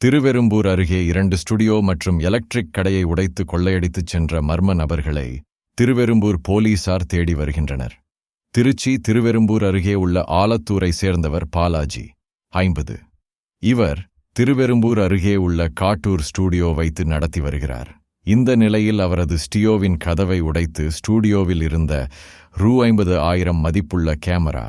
திருவெரும்பூர் அருகே இரண்டு ஸ்டுடியோ மற்றும் எலக்ட்ரிக் கடையை உடைத்து கொள்ளையடித்துச் சென்ற மர்ம நபர்களை திருவெரும்பூர் போலீசார் தேடி வருகின்றனர். திருச்சி திருவெரும்பூர் அருகே உள்ள ஆலத்தூரை சேர்ந்தவர் பாலாஜி. ஐம்பது. இவர் திருவெரும்பூர் அருகே உள்ள காட்டூர் ஸ்டூடியோ வைத்து நடத்தி வருகிறார். இந்த நிலையில் அவரது ஸ்டியோவின் கதவை உடைத்து ஸ்டூடியோவில் இருந்த ரூ ஐம்பது ஆயிரம் மதிப்புள்ள கேமரா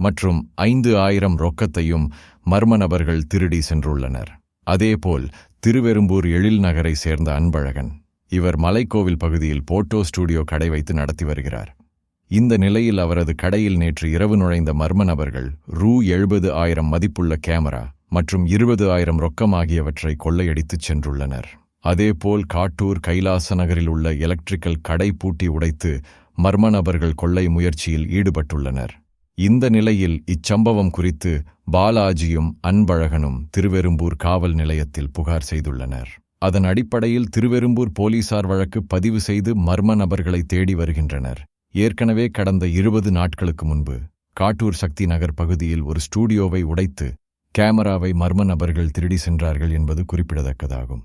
மற்றும் ஐந்து ஆயிரம் ரொக்கத்தையும் மர்ம நபர்கள் திருடி சென்றுள்ளனர். அதேபோல் திருவெரும்பூர் எழில் நகரை சேர்ந்த அன்பழகன் இவர் மலைக்கோவில் பகுதியில் போட்டோ ஸ்டுடியோ கடை வைத்து நடத்தி வருகிறார். இந்த நிலையில் அவரது கடையில் நேற்று இரவு நுழைந்த மர்ம நபர்கள் ரூ எழுபது ஆயிரம் மதிப்புள்ள கேமரா மற்றும் இருபது ஆயிரம் ரொக்கம் ஆகியவற்றை கொள்ளையடித்துச் சென்றுள்ளனர். அதேபோல் காட்டூர் கைலாச நகரில் உள்ள எலக்ட்ரிக்கல் கடை பூட்டி உடைத்து மர்ம நபர்கள் கொள்ளை முயற்சியில் ஈடுபட்டுள்ளனர். இந்த நிலையில் இச்சம்பவம் குறித்து பாலாஜியும் அன்பழகனும் திருவெரும்பூர் காவல் நிலையத்தில் புகார் செய்துள்ளனர். அதன் அடிப்படையில் திருவெரும்பூர் போலீசார் வழக்கு பதிவு செய்து மர்ம நபர்களை தேடி வருகின்றனர். ஏற்கனவே கடந்த இருபது நாட்களுக்கு முன்பு காட்டூர் சக்தி நகர் பகுதியில் ஒரு ஸ்டூடியோவை உடைத்து கேமராவை மர்ம நபர்கள் திருடி சென்றார்கள் என்பது குறிப்பிடத்தக்கதாகும்.